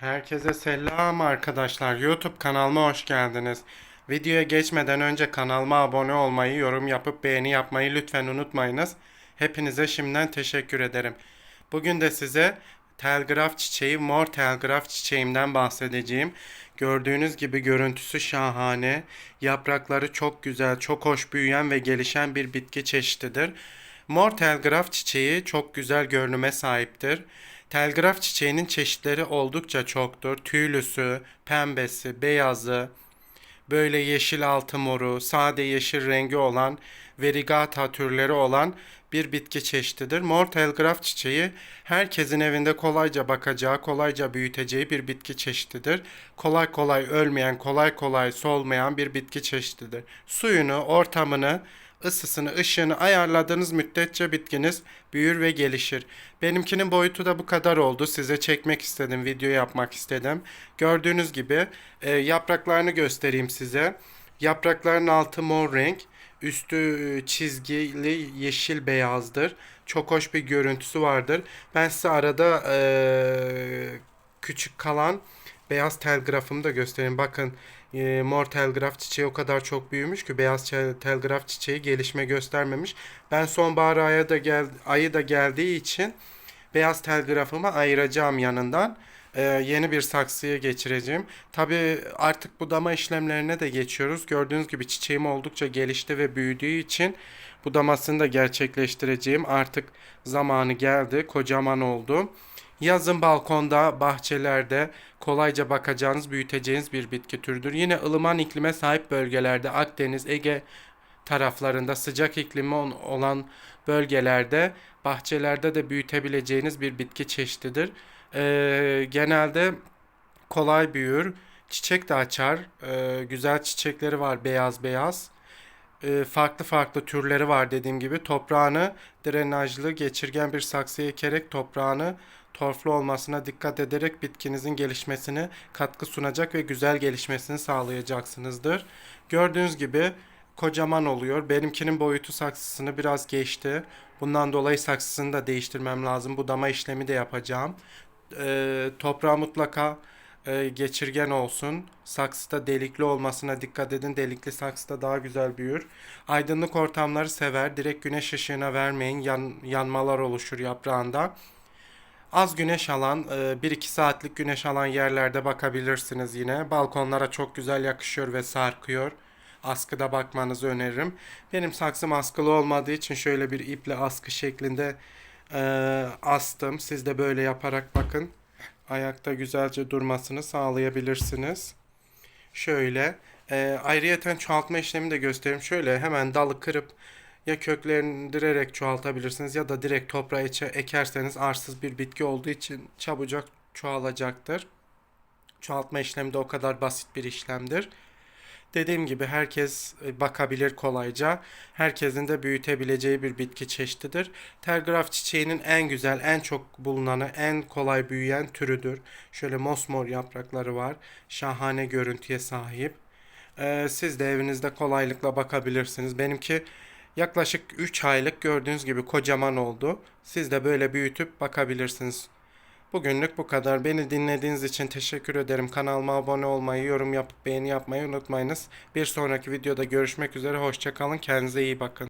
Herkese selam arkadaşlar. YouTube kanalıma hoş geldiniz. Videoya geçmeden önce kanalıma abone olmayı, yorum yapıp beğeni yapmayı lütfen unutmayınız. Hepinize şimdiden teşekkür ederim. Bugün de size telgraf çiçeği, mor telgraf çiçeğimden bahsedeceğim. Gördüğünüz gibi görüntüsü şahane, yaprakları çok güzel, çok hoş büyüyen ve gelişen bir bitki çeşididir. Mor telgraf çiçeği çok güzel görünüme sahiptir. Telgraf çiçeğinin çeşitleri oldukça çoktur. Tüylüsü, pembesi, beyazı, böyle yeşil altı moru, sade yeşil rengi olan verigata türleri olan bir bitki çeşididir. Mor telgraf çiçeği herkesin evinde kolayca bakacağı, kolayca büyüteceği bir bitki çeşididir. Kolay kolay ölmeyen, kolay kolay solmayan bir bitki çeşididir. Suyunu, ortamını, ısısını, ışığını ayarladığınız müddetçe bitkiniz büyür ve gelişir. Benimkinin boyutu da bu kadar oldu. Size çekmek istedim, video yapmak istedim. Gördüğünüz gibi e, yapraklarını göstereyim size. Yaprakların altı mor renk, üstü e, çizgili yeşil beyazdır. Çok hoş bir görüntüsü vardır. Ben size arada e, küçük kalan beyaz telgrafımı da göstereyim. Bakın e, mor telgraf çiçeği o kadar çok büyümüş ki beyaz telgraf çiçeği gelişme göstermemiş. Ben sonbahar ayı da gel ayı da geldiği için beyaz telgrafımı ayıracağım yanından. E, yeni bir saksıya geçireceğim. Tabii artık budama işlemlerine de geçiyoruz. Gördüğünüz gibi çiçeğim oldukça gelişti ve büyüdüğü için budamasını da gerçekleştireceğim. Artık zamanı geldi. Kocaman oldu. Yazın balkonda, bahçelerde kolayca bakacağınız, büyüteceğiniz bir bitki türüdür. Yine ılıman iklime sahip bölgelerde Akdeniz, Ege taraflarında sıcak iklimi olan bölgelerde bahçelerde de büyütebileceğiniz bir bitki çeşididir. Ee, genelde kolay büyür, çiçek de açar. Ee, güzel çiçekleri var beyaz beyaz. Ee, farklı farklı türleri var dediğim gibi. Toprağını drenajlı geçirgen bir saksıya ekerek toprağını torflu olmasına dikkat ederek bitkinizin gelişmesine katkı sunacak ve güzel gelişmesini sağlayacaksınızdır. Gördüğünüz gibi kocaman oluyor. Benimkinin boyutu saksısını biraz geçti. Bundan dolayı saksısını da değiştirmem lazım. Budama işlemi de yapacağım. Ee, toprağı mutlaka e, geçirgen olsun. Saksıda delikli olmasına dikkat edin. Delikli saksıda daha güzel büyür. Aydınlık ortamları sever. Direkt güneş ışığına vermeyin. Yan, yanmalar oluşur yaprağında. Az güneş alan, e, 1-2 saatlik güneş alan yerlerde bakabilirsiniz yine. Balkonlara çok güzel yakışıyor ve sarkıyor. Askıda bakmanızı öneririm. Benim saksım askılı olmadığı için şöyle bir iple askı şeklinde e, astım. Siz de böyle yaparak bakın. Ayakta güzelce durmasını sağlayabilirsiniz. Şöyle. E, ayrıyeten çoğaltma işlemi de göstereyim. Şöyle hemen dalı kırıp ya köklendirerek çoğaltabilirsiniz ya da direkt toprağa içe ekerseniz arsız bir bitki olduğu için çabucak çoğalacaktır. Çoğaltma işlemi de o kadar basit bir işlemdir. Dediğim gibi herkes e, bakabilir kolayca. Herkesin de büyütebileceği bir bitki çeşididir. Telgraf çiçeğinin en güzel, en çok bulunanı, en kolay büyüyen türüdür. Şöyle mosmor yaprakları var. Şahane görüntüye sahip. Ee, siz de evinizde kolaylıkla bakabilirsiniz. Benimki yaklaşık 3 aylık gördüğünüz gibi kocaman oldu. Siz de böyle büyütüp bakabilirsiniz. Bugünlük bu kadar. Beni dinlediğiniz için teşekkür ederim. Kanalıma abone olmayı, yorum yapıp beğeni yapmayı unutmayınız. Bir sonraki videoda görüşmek üzere. Hoşçakalın. Kendinize iyi bakın.